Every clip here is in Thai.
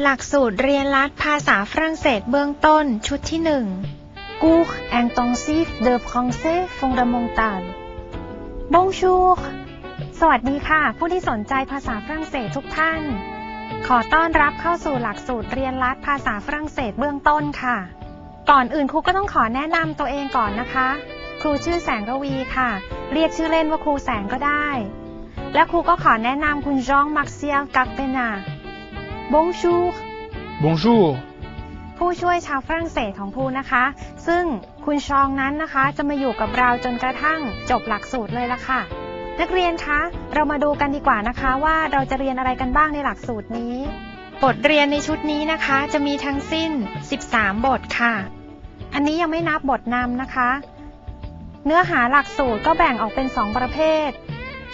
หลักสูตรเรียนรัดภาษาฝรั่งเศสเบื้องต้นชุดที่หนึ่ง Cours intensif de français fondamental Bonjour สวัสดีค่ะ ผู้ที่สนใจภาษาฝรั่งเศสทุกท่าน ขอต้อนรับเข้าสู่หลักสูตรเรียนรัดภาษาฝรั่งเศสเบื้องต้นค่ะ ก่อนอื่นครูก็ต้องขอแนะนำตัวเองก่อนนะคะ ครูชื่อแสงระวีค่ะ เรียกชื่อเล่นว่าครูแสงก็ได้ และครูก็ขอแนะนำคุณจองมักเซียลกักเปนา Bonjour Bonjour. ผู้ช่วยชาวฝรั่งเศสของครูนะคะ ซึ่งคุณชองนั้นนะคะจะมาอยู่กับเราจนกระทั่งจบหลักสูตรเลยละค่ะ นักเรียนคะเรามาดูกันดีกว่านะคะว่าเราจะเรียนอะไรกันบ้างในหลักสูตรนี้ บทเรียนในชุดนี้นะคะ จะมีทั้งสิ้น 13 บทค่ะ อันนี้ยังไม่นับบทนำนะคะ เนื้อหาหลักสูตรก็แบ่งออกเป็น 2 ประเภท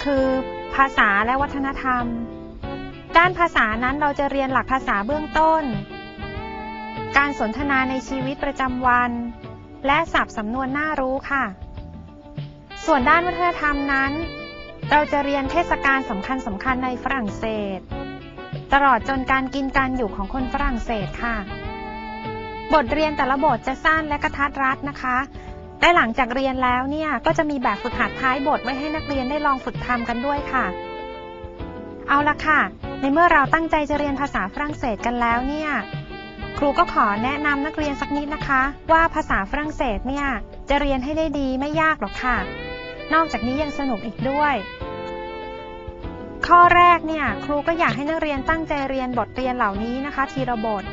คือภาษาและวัฒนธรรม ด้านภาษานั้นเราจะเรียนหลักภาษาเบื้องต้น การสนทนาในชีวิตประจำวัน และศัพท์สำนวนน่ารู้ค่ะ ส่วนด้านวัฒนธรรมนั้น เราจะเรียนเทศกาลสำคัญสำคัญในฝรั่งเศส ตลอดจนการกินการอยู่ของคนฝรั่งเศสค่ะ บทเรียนแต่ละบทจะสั้นและกระทัดรัดนะคะและหลังจากเรียนแล้วเนี่ยก็จะมีแบบฝึกหัดท้ายบทไว้ให้นักเรียนได้ลองฝึกทำกันด้วยค่ะ เอาละค่ะ ในเมื่อเราตั้งใจจะเรียนภาษาฝรั่งเศสกันแล้วเนี่ยครูก็ขอแนะนำนักเรียนสักนิดนะคะ ว่าภาษาฝรั่งเศสเนี่ยจะเรียนให้ได้ดีไม่ยากหรอกค่ะ นอกจากนี้ยังสนุกอีกด้วย ข้อแรกเนี่ยครูก็อยากให้นักเรียนตั้งใจเรียนบทเรียนเหล่านี้นะคะ ทีละบท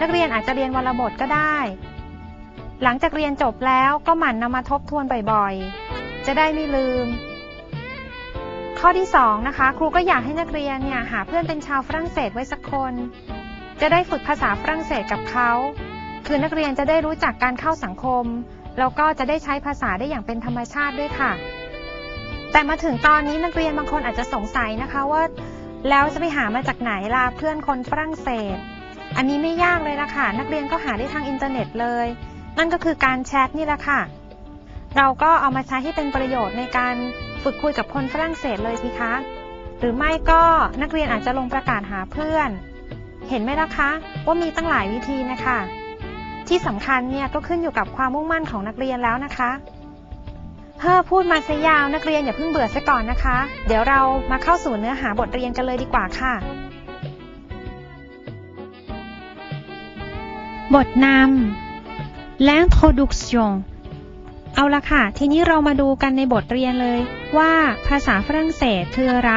นักเรียนอาจจะเรียนวันละบทก็ได้ หลังจากเรียนจบแล้วก็หมั่นนำมาทบทวนบ่อยๆ จะได้ไม่ลืม ข้อที่ 2 นะคะ ครูก็อยากให้นักเรียนเนี่ยหาเพื่อนเป็นชาวฝรั่งเศสไว้สักคน จะได้ฝึกภาษาฝรั่งเศสกับเขา คือนักเรียนจะได้รู้จักการเข้าสังคม แล้วก็จะได้ใช้ภาษาได้อย่างเป็นธรรมชาติด้วยค่ะ แต่มาถึงตอนนี้นักเรียนบางคนอาจจะสงสัยนะคะว่า แล้วจะไปหามาจากไหนล่ะเพื่อนคนฝรั่งเศส อันนี้ไม่ยากเลยนะคะนักเรียนก็หาได้ทางอินเทอร์เน็ตเลย นั่นก็คือการแชทนี่แหละค่ะ เราก็เอามาใช้ให้เป็นประโยชน์ในการ ฝึกคุยกับคนฝรั่งเศสเลยสิคะ หรือไม่ก็นักเรียนอาจจะลงประกาศหาเพื่อน เห็นไหมล่ะคะ ว่ามีตั้งหลายวิธีนะคะ ที่สำคัญเนี่ยก็ขึ้นอยู่กับความมุ่งมั่นของนักเรียนแล้วนะคะเฮ้อพูดมาซะยาวนักเรียนอย่าเพิ่งเบื่อซะก่อนนะคะ เดี๋ยวเรามาเข้าสู่เนื้อหาบทเรียนกันเลยดีกว่าค่ะ บทนำ L'introduction เอาละค่ะ ทีนี้เรามาดูกันในบทเรียนเลย ว่าภาษาฝรั่งเศสคืออะไร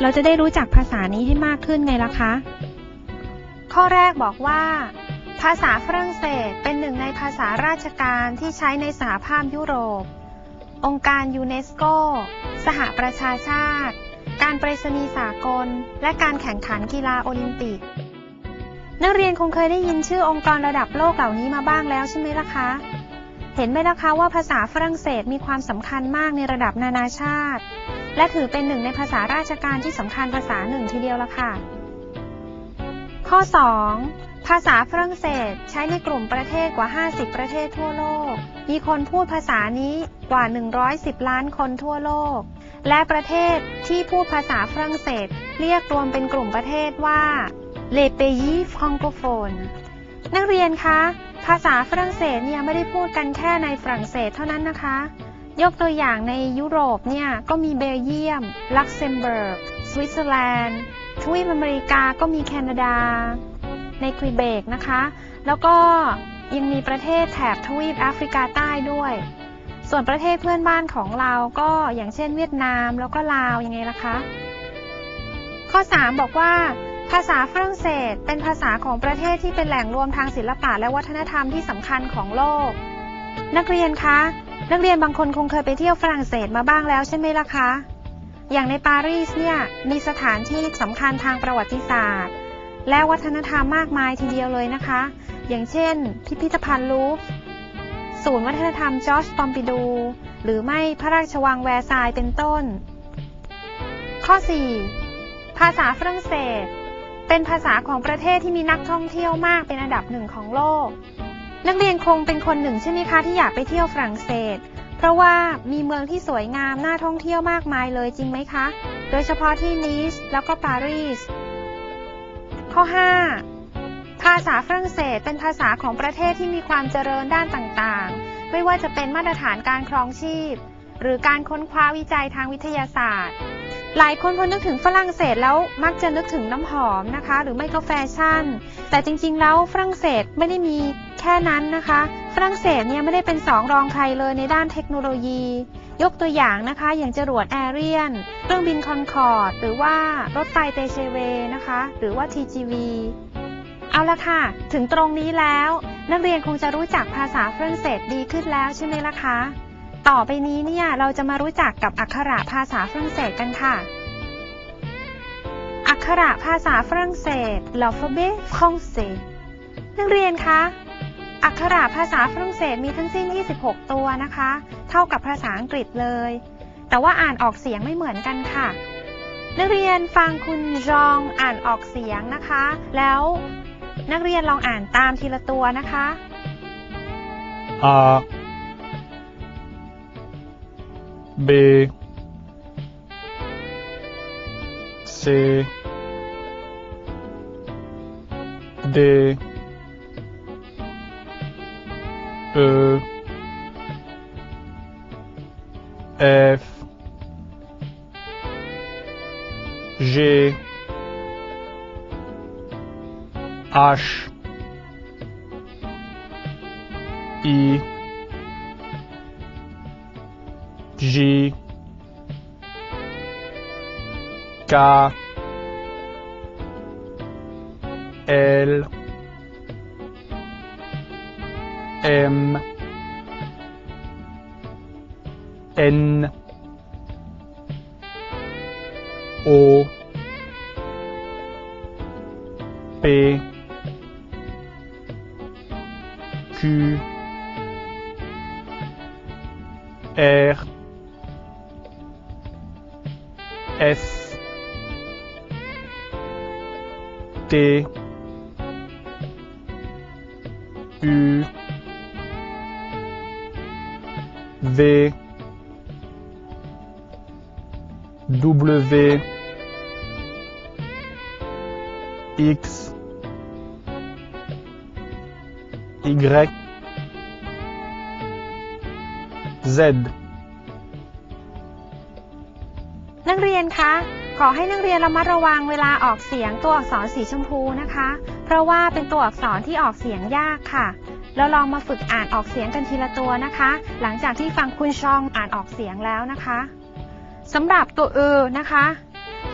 เราจะได้รู้จักภาษานี้ให้มากขึ้นไงล่ะคะ ข้อแรกบอกว่า ภาษาฝรั่งเศสเป็นหนึ่งในภาษาราชการที่ใช้ในสหภาพยุโรป องค์การยูเนสโก สหประชาชาติ การไปรษณีย์สากล และการแข่งขันกีฬาโอลิมปิก นักเรียนคงเคยได้ยินชื่อองค์กรระดับโลกเหล่านี้มาบ้างแล้วใช่ไหมล่ะคะ เห็นไหมล่ะคะว่าภาษาฝรั่งเศสมีความสำคัญมากในระดับนานาชาติ และถือเป็นหนึ่งในภาษาราชการที่สำคัญภาษาหนึ่งทีเดียวละค่ะ ข้อ 2. ภาษาฝรั่งเศสใช้ในกลุ่มประเทศกว่า 50 ประเทศทั่วโลก มีคนพูดภาษานี้กว่า 110 ล้านคนทั่วโลก และประเทศที่พูดภาษาฝรั่งเศส เรียกรวมเป็นกลุ่มประเทศว่า les pays francophones นักเรียนคะ ภาษาฝรั่งเศสเนี่ยไม่ได้พูดกันแค่ในฝรั่งเศสเท่านั้นนะคะ ยกตัวอย่างในยุโรปเนี่ยก็มีเบลเยียม ลักเซมเบิร์ก สวิตเซอร์แลนด์ ทวีปอเมริกาก็มีแคนาดา ในควิเบกนะคะ แล้วก็ยังมีประเทศแถบทวีปแอฟริกาใต้ด้วย ส่วนประเทศเพื่อนบ้านของเราก็อย่างเช่นเวียดนามแล้วก็ลาวยังไงล่ะคะ ข้อ 3 บอกว่า ภาษาฝรั่งเศส เป็นภาษาของประเทศที่เป็นแหล่งรวมทางศิลปะและวัฒนธรรมที่สำคัญของโลก นักเรียนคะ นักเรียนบางคนคงเคยไปเที่ยวฝรั่งเศสมาบ้างแล้วใช่ไหมล่ะคะ อย่างในปารีสเนี่ยมีสถานที่สำคัญทางประวัติศาสตร์ และวัฒนธรรมมากมายทีเดียวเลยนะคะ อย่างเช่น พิพิธภัณฑ์ลูฟร์ศูนย์วัฒนธรรมจอร์จปอมปิดู หรือไม่พระราชวังแวร์ซายเป็นต้น ข้อ 4 ภาษาฝรั่งเศส เป็นภาษาของประเทศที่มีนักท่องเที่ยวมากเป็นอันดับหนึ่งของโลก นักเรียนคงเป็นคนหนึ่งใช่ไหมคะที่อยากไปเที่ยวฝรั่งเศส เพราะว่ามีเมืองที่สวยงามน่าท่องเที่ยวมากมายเลยจริงไหมคะ โดยเฉพาะที่นีสแล้วก็ปารีส ข้อ 5 ภาษาฝรั่งเศสเป็นภาษาของประเทศที่มีความเจริญด้านต่างๆ ไม่ว่าจะเป็นมาตรฐานการครองชีพ หรือการค้นคว้าวิจัยทางวิทยาศาสตร์หลายคนพอนึกถึงฝรั่งเศสแล้วมักจะนึกถึงน้ำหอมนะคะ หรือไม่ก็แฟชั่น แต่จริงๆแล้วฝรั่งเศสไม่ได้มีแค่นั้นนะคะ ฝรั่งเศสเนี่ยไม่ได้เป็นสองรองใครเลยในด้านเทคโนโลยี ยกตัวอย่างนะคะ อย่างจรวดแอเรียนเครื่องบินคอนคอร์ดหรือว่ารถไฟเตเชเวนะคะ หรือว่า TGV เอาละค่ะ ถึงตรงนี้แล้ว นักเรียนคงจะรู้จักภาษาฝรั่งเศสดีขึ้นแล้วใช่ไหมล่ะคะ ต่อไปนี้เนี่ยเราจะมารู้จักกับอักขระภาษาฝรั่งเศสกันค่ะ อักขระภาษาฝรั่งเศส l'alphabet français นักเรียนคะ อักขระภาษาฝรั่งเศสมีทั้งสิ้น 26 ตัวนะคะ เท่ากับภาษาอังกฤษเลย แต่ว่าอ่านออกเสียงไม่เหมือนกันค่ะ นักเรียนฟังคุณจองอ่านออกเสียงนะคะ แล้วนักเรียนลองอ่านตามทีละตัวนะคะ A B C D E F G H J K L M N O P Q R S T U V W X Y Z ขอให้นักเรียนระมัดระวังเวลาออกเสียงตัวอักษรสีชมพูนะคะ เพราะว่าเป็นตัวอักษรที่ออกเสียงยากค่ะแล้วลองมาฝึกอ่านออกเสียงกันทีละตัวนะคะ หลังจากที่ฟังคุณชองอ่านออกเสียงแล้วนะคะสำหรับตัวเออนะคะ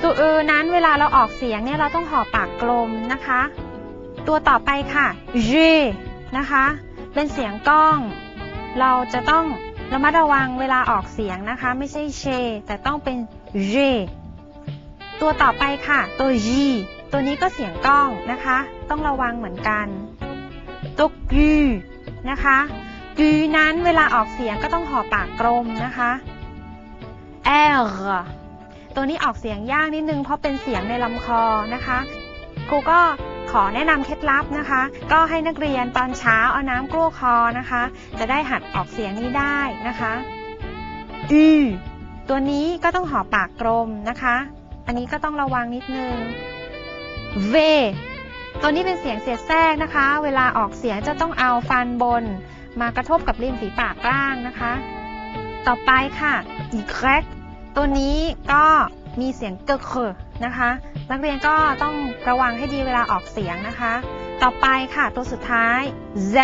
ตัวเออนั้นเวลาเราออกเสียงเนี่ยเราต้องห่อปากกลมนะคะ ตัวต่อไปค่ะ j นะคะ เป็นเสียงก้อง เราจะต้องระมัดระวังเวลาออกเสียงนะคะ ไม่ใช่เช แต่ต้องเป็น j ตัวต่อไปค่ะ ตัว y ตัวนี้ก็เสียงก้องนะคะ ต้องระวังเหมือนกัน ตัว g นะคะ g นั้นเวลาออกเสียงก็ต้องห่อปากกลมนะคะ r ตัวนี้ออกเสียงยากนิดนึงเพราะเป็นเสียงในลำคอนะคะ ครูก็ขอแนะนำเคล็ดลับนะคะ ก็ให้นักเรียนตอนเช้าเอาน้ำกลั้วคอนะคะ จะได้หัดออกเสียงนี้ได้นะคะ u ตัวนี้ก็ต้องห่อปากกลมนะคะ อันนี้ก็ต้องระวังนิดนึง v ตัวนี้เป็นเสียงเสียดแทรกนะคะ เวลาออกเสียงจะต้องเอาฟันบน มากระทบกับริมฝีปากล่างนะคะ ต่อไปค่ะ y ตัวนี้ก็มีเสียงเกอร์นะคะ นักเรียนก็ต้องระวังให้ดีเวลาออกเสียงนะคะ ต่อไปค่ะตัวสุดท้าย z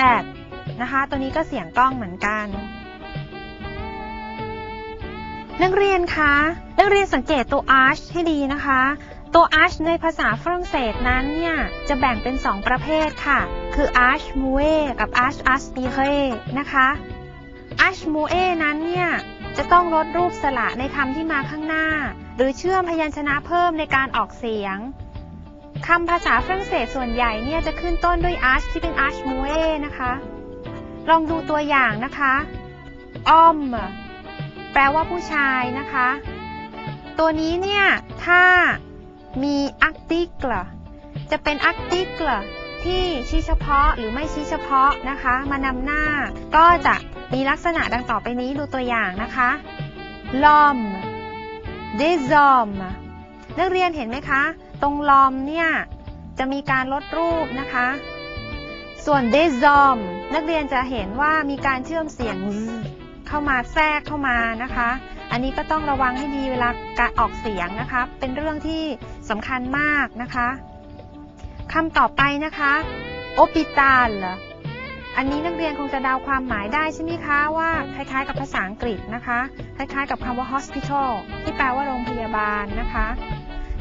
นะคะ ตัวนี้ก็เสียงก้องเหมือนกัน นักเรียนคะ นักเรียนสังเกตตัว arch ให้ดีนะคะ ตัว arch ในภาษาฝรั่งเศสนั้นเนี่ย จะแบ่งเป็น 2 ประเภทค่ะ คือ arch muet กับ arch aspiré นะคะ arch muet นั้นเนี่ย จะต้องลดรูปสระในคำที่มาข้างหน้า หรือเชื่อมพยัญชนะเพิ่มในการออกเสียงคำภาษาฝรั่งเศสส่วนใหญ่เนี่ยจะขึ้นต้นด้วย arch ที่เป็น arch muet นะคะ ลองดูตัวอย่างนะคะอม แปลว่าผู้ชายนะคะ ตัวนี้เนี่ย ถ้ามี article จะเป็น article ที่ชี้เฉพาะหรือไม่ชี้เฉพาะนะคะ มานำหน้า ก็จะมีลักษณะดังต่อไปนี้ดูตัวอย่างนะคะ l'homme des hommes นักเรียนเห็นไหมคะ ตรง l'homme เนี่ย จะมีการลดรูปนะคะ ส่วน des hommes นักเรียนจะเห็นว่ามีการเชื่อมเสียง เข้ามาแทรกเข้ามานะคะ อันนี้ก็ต้องระวังให้ดีเวลาการออกเสียงนะคะ เป็นเรื่องที่สำคัญมากนะคะคำต่อไปนะคะ hospital อันนี้นักเรียนคงจะเดาความหมายได้ใช่ไหมคะว่าคล้ายๆ กับภาษาอังกฤษนะคะ คล้ายๆ กับคำว่า hospital ที่แปลว่าโรงพยาบาลนะคะ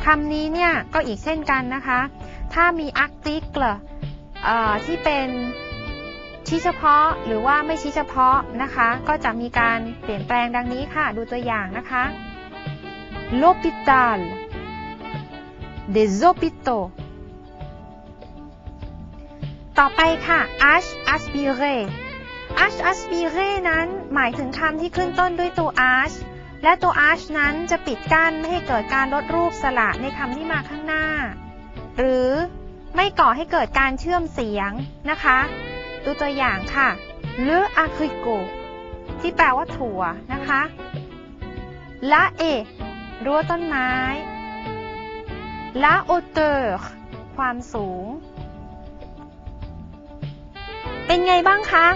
คำนี้เนี่ยก็อีกเช่นกันนะคะ ถ้ามี article เอ่อที่เป็น ชี้เฉพาะหรือว่าไม่ชี้เฉพาะนะคะ ก็จะมีการเปลี่ยนแปลงดังนี้ค่ะ ดูตัวอย่างนะคะ l'hôpital des hôpitaux ต่อไปค่ะ h aspiré h aspiré นั้นหมายถึงคำที่ขึ้นต้นด้วยตัว h และตัว h นั้นจะปิดกั้นไม่ให้เกิดการลดรูปสระในคำที่มาข้างหน้า หรือไม่ก่อให้เกิดการเชื่อมเสียงนะคะ ดูตัวอย่างค่ะ le agricot ที่แปลว่าถั่วนะคะ la e รั้วต้นไม้ la hauteur ความสูง เป็นไงบ้างคะ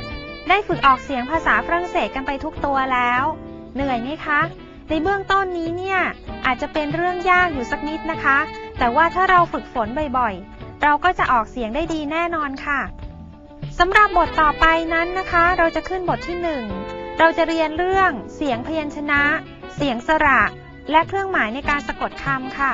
ได้ฝึกออกเสียงภาษาฝรั่งเศสกันไปทุกตัวแล้ว เหนื่อยไหมคะ ในเบื้องต้นนี้เนี่ย อาจจะเป็นเรื่องยากอยู่สักนิดนะคะ แต่ว่าถ้าเราฝึกฝนบ่อยๆ เราก็จะออกเสียงได้ดีแน่นอนค่ะ สำหรับบทต่อไปนั้นนะคะ เราจะขึ้นบทที่ 1 เราจะเรียนเรื่องเสียงพยัญชนะ เสียงสระ และเครื่องหมายในการสะกดคำค่ะ